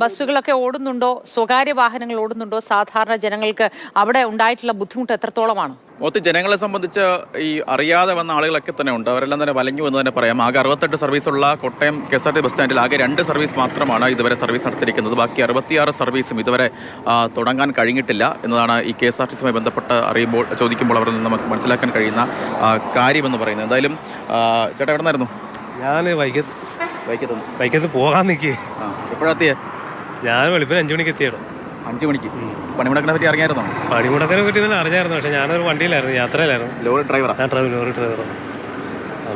ബസ്സുകളൊക്കെ ഓടുന്നുണ്ടോ? സ്വകാര്യ വാഹനങ്ങൾ ഓടുന്നുണ്ടോ? സാധാരണ ജനങ്ങൾക്ക് അവിടെ ഉണ്ടായിട്ടുള്ള ബുദ്ധിമുട്ട് എത്രത്തോളമാണ്? മൊത്തം ജനങ്ങളെ സംബന്ധിച്ച് ഈ അറിയാതെ വന്ന ആളുകളൊക്കെ തന്നെ ഉണ്ട്. അവരെല്ലാം തന്നെ വലഞ്ഞു എന്ന് തന്നെ പറയാം. ആകെ അറുപത്തെട്ട് സർവീസുള്ള Kottayam K S R T bus സ്റ്റാൻഡിൽ ആകെ രണ്ട് സർവീസ് മാത്രമാണ് ഇതുവരെ സർവീസ് നടത്തിയിരിക്കുന്നത്. ബാക്കി അറുപത്തിയാറ് സർവീസും ഇതുവരെ തുടങ്ങാൻ കഴിഞ്ഞിട്ടില്ല എന്നതാണ് ഈ കെ എസ് ആർ ടി സിയുമായി ബന്ധപ്പെട്ട് അറിയുമ്പോൾ ചോദിക്കുമ്പോൾ അവരിൽ നിന്ന് നമുക്ക് മനസ്സിലാക്കാൻ കഴിയുന്ന കാര്യമെന്ന് പറയുന്നത്. എന്തായാലും ചേട്ടാ എവിടെ നിന്നായിരുന്നു ഞാൻ വൈകത്ത് വൈക്കത്തുനിന്ന്. വൈക്കത്ത് പോകാൻ നിൽക്കി എപ്പോഴെത്തിയേ ഞാൻ വെളുപ്പിന് അഞ്ചു മണിക്ക് എത്തിയിടും. അഞ്ച് മണിക്ക്. പണിമുടക്കിനെ പറ്റി അറിയായിരുന്നോ പണിമുടക്കിനെ പറ്റി തന്നെ അറിഞ്ഞായിരുന്നു പക്ഷെ ഞാനൊരു വണ്ടിയിലായിരുന്നു യാത്രയിലായിരുന്നു. ലോറി ഡ്രൈവറാണ് ഞാൻ ഡ്രൈവർ ലോറി ഡ്രൈവറാണ്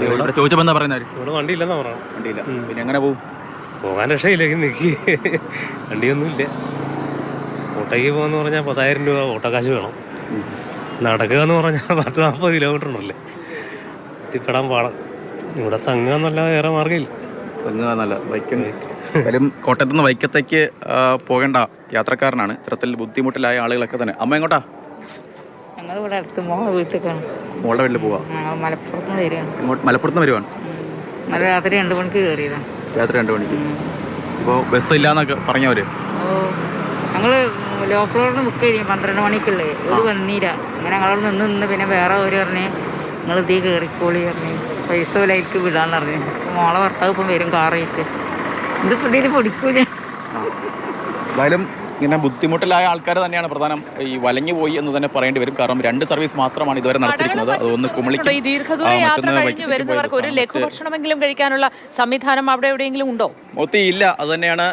ഇവിടെ ചോദിച്ചപ്പോൾ എന്താ പറയുന്നത് ഇവിടെ വണ്ടിയില്ലെന്നാ പറഞ്ഞു വണ്ടിയില്ല. പിന്നെ എങ്ങനെ പോകും പോകാൻ രക്ഷയില്ല നിൽക്കി വണ്ടിയൊന്നുമില്ല. ഓട്ടോയ്ക്ക് പോകാന്ന് പറഞ്ഞാൽ പത്തായിരം രൂപ ഓട്ടോ കാശ് വേണം. നടക്കുക എന്ന് പറഞ്ഞാൽ പത്ത് നാൽപ്പത് കിലോമീറ്റർ ഉണ്ടല്ലേ എത്തിപ്പെടാൻ പാടാം. ഇവിടെ തങ്ങുക എന്നല്ല വേറെ മാർഗമില്ല. നല്ല വൈക്കം. എന്തായാലും കോട്ടയത്ത് നിന്ന് വൈക്കത്തേക്ക് പോകേണ്ട യാത്രക്കാരനാണ്. ഇത്തരത്തിൽ ബുദ്ധിമുട്ടിലായ ആളുകളൊക്കെ തന്നെ. അമ്മ എങ്ങോട്ടാ? ഞങ്ങൾ ഇവിടെ അടുത്ത് മോ വീട്ടിലേക്കാണ്. മോളുടെ വീട്ടിൽ പോവാ? മലപ്പുറത്ത് നിന്ന് വരികയാണ്. മലപ്പുറത്ത് നിന്ന് വരുവാണ്? ഇന്നലെ രാത്രി രണ്ട് മണിക്ക് കയറിയതാണ് രാത്രി രണ്ട് മണിക്ക്. ഇപ്പോൾ ബസ് ഇല്ലാന്നൊക്കെ പറഞ്ഞവര്? ഓ ഞങ്ങൾ ലോ ഫ്ലോറിന് ബുക്ക് ചെയ്യും പന്ത്രണ്ട് മണിക്കുള്ളത് ഒരു വന്നീര അങ്ങനെ ഞങ്ങളോട് നിന്ന് നിന്ന് പിന്നെ വേറെ ഒരു പറഞ്ഞ് നിങ്ങൾ തീ കയറിക്കോളി പറഞ്ഞ്. പൈസ വിലയ്ക്ക് വിടാന്ന് പറഞ്ഞു. മോളെ ഭർത്താവ് ഇപ്പം വരും കാറായിട്ട് ഇതിപ്പോൾ ഇതിൽ പൊടിക്കൂല. എന്തായാലും ഇങ്ങനെ ബുദ്ധിമുട്ടിലായ ആൾക്കാർ തന്നെയാണ് പ്രധാനം ഈ വലഞ്ഞു പോയി എന്ന് തന്നെ പറയേണ്ടി വരും. കാരണം രണ്ട് സർവീസ് മാത്രമാണ് ഇതുവരെ നടത്തിയിരിക്കുന്നത്. അതൊന്ന് കുമളിക്ക് ഈ ദീർഘദൂര യാത്ര കഴിഞ്ഞ് വരുന്നവർക്ക് ഒരു ലഘുഭക്ഷണമെങ്കിലും കഴിക്കാനുള്ള സംവിധാനം അവിടെ എവിടെയെങ്കിലും ഉണ്ടോ? മൊത്തി ഇല്ല. അത് തന്നെയാണ്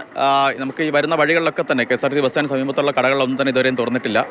നമുക്ക് ഈ വരുന്ന വഴികളിലൊക്കെ തന്നെ. K S R T bus stand സമീപത്തുള്ള കടകളിലൊന്നും തന്നെ ഇതുവരെയും തുറന്നിട്ടില്ല.